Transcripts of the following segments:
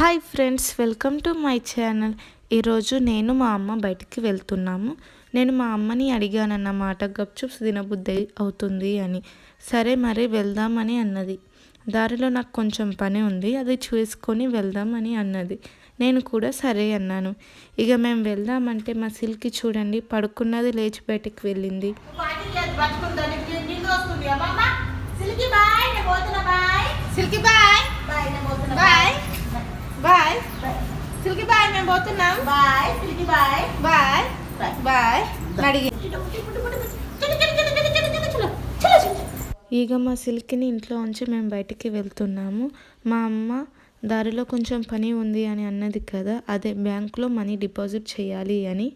Hi friends welcome to my channel. ఈరోజు నేను మా అమ్మ బయటికి వెళ్తున్నాము. నేను మా అమ్మని అడిగానన్నమాట గప్చుప్స్ తినబుద్ధి అవుతుంది అని. సరే మరి వెళ్దామని అన్నది. దారిలో నాకు కొంచెం పని ఉంది అది చూసుకొని వెళ్దామని అన్నది. నేను కూడా సరే అన్నాను. ఇక మేము వెళ్దామంటే మా సిల్కి చూడండి పడుకున్నది లేచి బయటికి వెళ్ళింది. Silky bye. పోతున్నాం. Bye bye. బాయ్. బాయ్. అడిగి ఇక మా సిల్క్ని ఇంట్లో ఉంచి మేము బయటికి వెళ్తున్నాము. మా అమ్మ దారిలో కొంచెం పని ఉంది అని అన్నది కదా అదే బ్యాంకులో మనీ డిపాజిట్ చేయాలి అని.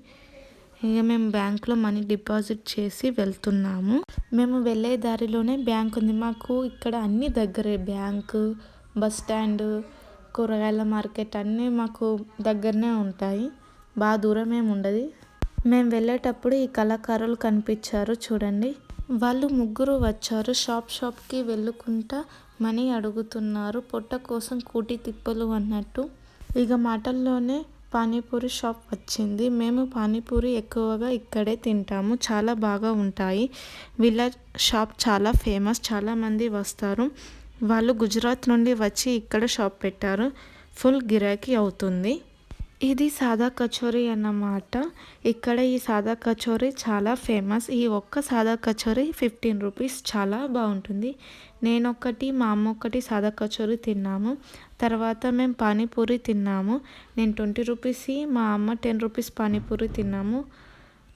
ఇక మేము బ్యాంకులో మనీ డిపాజిట్ చేసి వెళ్తున్నాము. మేము వెళ్ళే దారిలోనే బ్యాంక్ ఉంది. మాకు ఇక్కడ అన్ని దగ్గరే. బ్యాంకు బస్ స్టాండ్ కూరగాయల మార్కెట్ అన్నీ మాకు దగ్గరనే ఉంటాయి. బాగా దూరం ఏమి ఉండదు. మేము వెళ్ళేటప్పుడు ఈ కళాకారులు కనిపించారు చూడండి. వాళ్ళు ముగ్గురు వచ్చారు. షాప్ షాప్కి వెళ్ళుకుంటా మనీ అడుగుతున్నారు. పొట్ట కోసం కూటి తిప్పలు అన్నట్టు. ఇక మాటల్లోనే పానీపూరి షాప్ వచ్చింది. మేము పానీపూరి ఎక్కువగా ఇక్కడే తింటాము. చాలా బాగా ఉంటాయి. వీళ్ళ షాప్ చాలా ఫేమస్. చాలామంది వస్తారు. వాళ్ళు గుజరాత్ నుండి వచ్చి ఇక్కడ షాప్ పెట్టారు. ఫుల్ గిరాకీ అవుతుంది. ఇది సాదా కచోరీ అన్నమాట. ఇక్కడ ఈ సాదా కచోరీ చాలా ఫేమస్. ఈ ఒక్క సాదా కచోరీ ఫిఫ్టీన్ రూపీస్ చాలా బాగుంటుంది. నేను ఒకటి మా అమ్మ ఒకటి సాదా కచోరీ తిన్నాము. తర్వాత మేము పానీపూరి తిన్నాము. నేను ట్వంటీ రూపీస్ మా అమ్మ టెన్ రూపీస్ పానీపూరి తిన్నాము.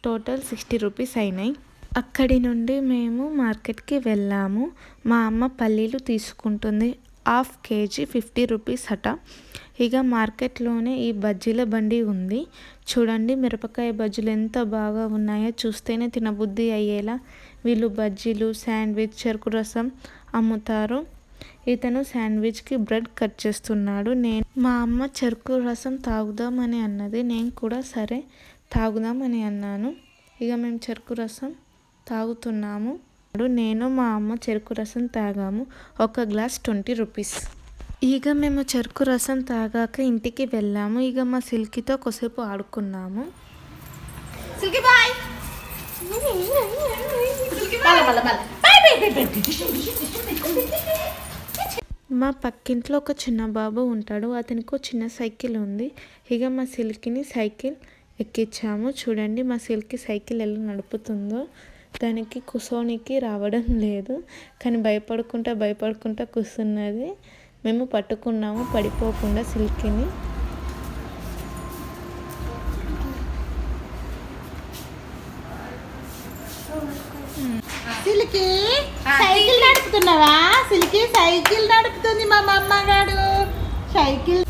టోటల్ సిక్స్టీ రూపీస్ అయినాయి. అక్కడి నుండి మేము మార్కెట్కి వెళ్ళాము. మా అమ్మ పల్లీలు తీసుకుంటుంది. హాఫ్ కేజీ ఫిఫ్టీ రూపీస్ అట. ఇక మార్కెట్లోనే ఈ బజ్జీల బండి ఉంది. చూడండి మిరపకాయ బజ్జీలు ఎంత బాగా ఉన్నాయో చూస్తేనే తినబుద్ధి అయ్యేలా వీళ్ళు బజ్జీలు శాండ్విచ్ చెరుకు రసం అమ్ముతారు. ఇతను శాండ్విచ్కి బ్రెడ్ కట్ చేస్తున్నాడు. నేను మా అమ్మ చెరుకు రసం తాగుదామని అన్నది. నేను కూడా సరే తాగుదామని అన్నాను. ఇక మేము చెరుకు రసం తాగుతున్నాము నేను మా అమ్మ చెరుకు రసం తాగాము ఒక గ్లాస్ ట్వంటీ రూపీస్ ఇక మేము చెరుకు రసం తాగాక ఇంటికి వెళ్ళాము ఇక మా సిల్కీతో కొద్దిసేపు ఆడుకున్నాము సిల్కీ బాయ్ మా పక్కింట్లో ఒక చిన్న బాబు ఉంటాడు అతనికి ఒక చిన్న సైకిల్ ఉంది ఇక మా సిల్కీని సైకిల్ ఎక్కించాము చూడండి మా సిల్కీ సైకిల్ ఎలా నడుపుతుందో దానికి కూర్చోనికి రావడం లేదు. కానీ భయపడుకుంటా భయపడుకుంటా కూర్చున్నది మేము పట్టుకున్నాము పడిపోకుండా సిల్కీని. సిల్కి? సైకిల్ నడుపుతున్నావా? సిల్కి సైకిల్ నడుపుతుంది మా అమ్మగాడు సైకిల్.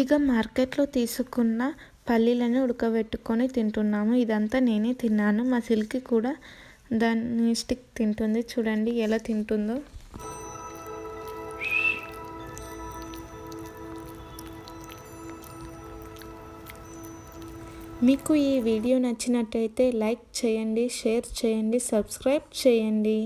ఇక మార్కెట్లో తీసుకున్న పల్లీలను ఉడకబెట్టుకొని తింటున్నాము. ఇదంతా నేనే తిన్నాను. మా సిల్కి కూడా దాన్ని స్టిక్ తింటుంది. చూడండి ఎలా తింటుందో. మీకు ఈ వీడియో నచ్చినట్టయితే లైక్ చేయండి షేర్ చేయండి సబ్స్క్రైబ్ చేయండి.